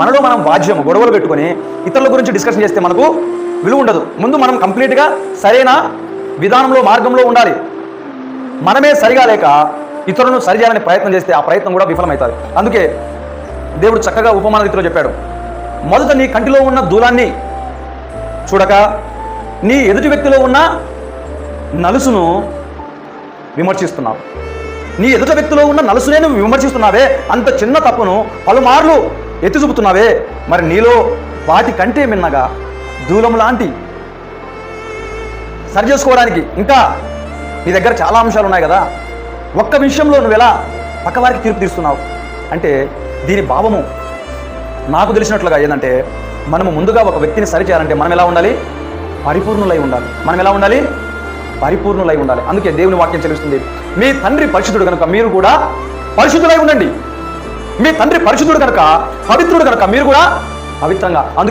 మనలో మనం వాద్యం గొడవలు పెట్టుకొని ఇతరుల గురించి డిస్కషన్ చేస్తే మనకు విలువ ఉండదు. ముందు మనం కంప్లీట్గా సరైన విధానంలో మార్గంలో ఉండాలి. మనమే సరిగా లేక ఇతరులను సరిచేయాలని ప్రయత్నం చేస్తే ఆ ప్రయత్నం కూడా విఫలమవుతుంది. అందుకే దేవుడు చక్కగా ఉపమాన రీతిలో చెప్పాడు. మొదట నీ కంటిలో ఉన్న దూలాన్ని చూడక నీ ఎదుటి వ్యక్తిలో ఉన్న నలుసును విమర్శిస్తున్నావు. నీ ఎదుట వ్యక్తిలో ఉన్న నలుసునే నువ్వు విమర్శిస్తున్నావే అంత చిన్న తప్పును పలుమార్లు ఎత్తి చూపుతున్నావే? మరి నీలో వాటి కంటే మిన్నగా దూలం లాంటి సరి చేసుకోవడానికి ఇంకా నీ దగ్గర చాలా అంశాలు ఉన్నాయి కదా? ఒక్క విషయంలో నువ్వు ఎలా పక్కవారికి తీర్పు తీస్తున్నావు? అంటే దీని భావము నాకు తెలిసినట్లుగా ఏంటంటే మనము ముందుగా ఒక వ్యక్తిని సరి చేయాలంటే మనం ఎలా ఉండాలి? పరిపూర్ణులై ఉండాలి. మనం ఎలా ఉండాలి? పరిపూర్ణులై ఉండాలి. అందుకే దేవుని వాక్యం చెల్లిస్తుంది. మీ తండ్రి పరిశుద్ధుడు కనుక మీరు కూడా పరిశుద్ధులై ఉండండి. మీ తండ్రి పరిశుద్ధుడు కనుక పవిత్రుడు కనుక మీరు కూడా పవిత్రంగా. అందుకే